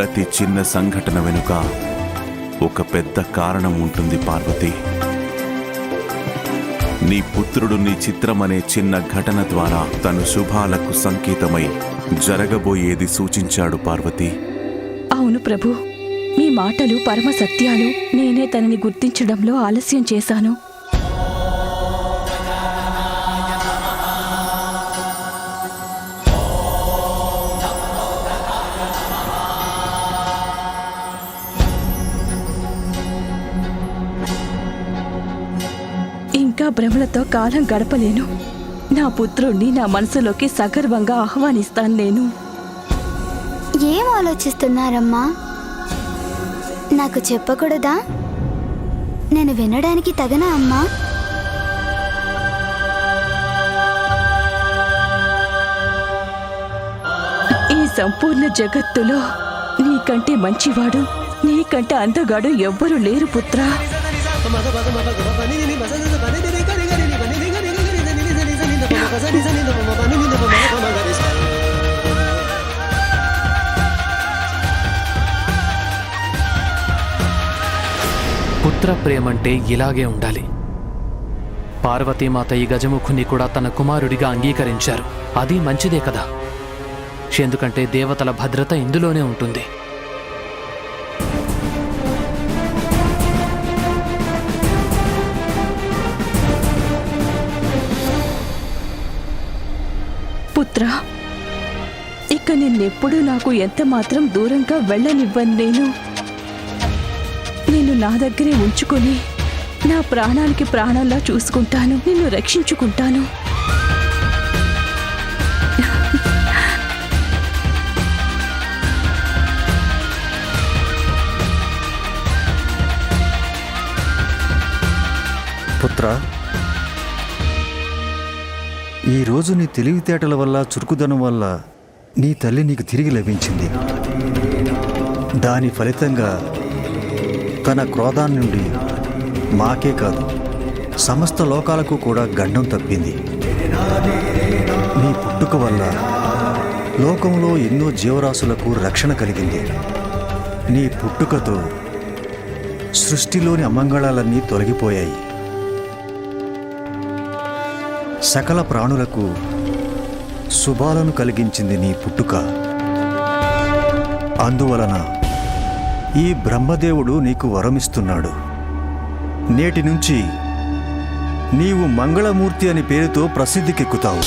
ప్రతి చిన్న సంఘటన వెనుక ఒక పెద్ద కారణం ఉంటుంది పార్వతి. నీ పుత్రుడు నీ చిత్రమనే చిన్న ఘటన ద్వారా తను శుభాలకు సంకేతమై జరగబోయేది సూచించాడు పార్వతి. అవును ప్రభు మీ మాటలు పరమ సత్యాలు నేనే తనని గుర్తించడంలో ఆలస్యం చేశాను. భ్రమలతో కాలం గడపలేను. నా పుత్రుణ్ణి నా మనసులోకి సగర్వంగా ఆహ్వానిస్తాను నేను. ఏం ఆలోచిస్తున్నారమ్మా? నాకు చెప్పకూడదా? నేను వినడానికి తగనా అమ్మా? ఈ సంపూర్ణ జగత్తులో నీకంటే మంచివాడు నీకంటే అందగాడు ఎవ్వరు లేరు పుత్రా. పుత్ర ప్రేమంటే ఇలాగే ఉండాలి. పార్వతీమాత ఈ గజముఖుని కూడా తన కుమారుడిగా అంగీకరించారు. అది మంచిదే కదా? ఎందుకంటే దేవతల భద్రత ఇందులోనే ఉంటుంది. పుత్ర ఇక నిన్నెప్పుడు నాకు ఎంత మాత్రం దూరంగా వెళ్ళనివ్వను నేను. నా దగ్గరే ఉంచుకొని నా ప్రాణానికి ప్రాణంలా చూసుకుంటాను నిన్ను రక్షించుకుంటాను. పుత్ర ఈరోజు నీ తెలివితేటల వల్ల చురుకుదనం వల్ల నీ తల్లి నీకు తిరిగి లభించింది. దాని ఫలితంగా తన క్రోధాన్ని నుండి మాకే కాదు సమస్త లోకాలకు కూడా గండం తప్పింది. నీ పుట్టుక వల్ల లోకంలో ఎన్నో జీవరాశులకు రక్షణ కలిగింది. నీ పుట్టుకతో సృష్టిలోని అమంగళాలన్నీ తొలగిపోయాయి. సకల ప్రాణులకు శుభాలను కలిగించింది నీ పుట్టుక. అందువలన ఈ బ్రహ్మదేవుడు నీకు వరమిస్తున్నాడు. నేటి నుంచి నీవు మంగళమూర్తి అని పేరుతో ప్రసిద్ధికెక్కుతావు.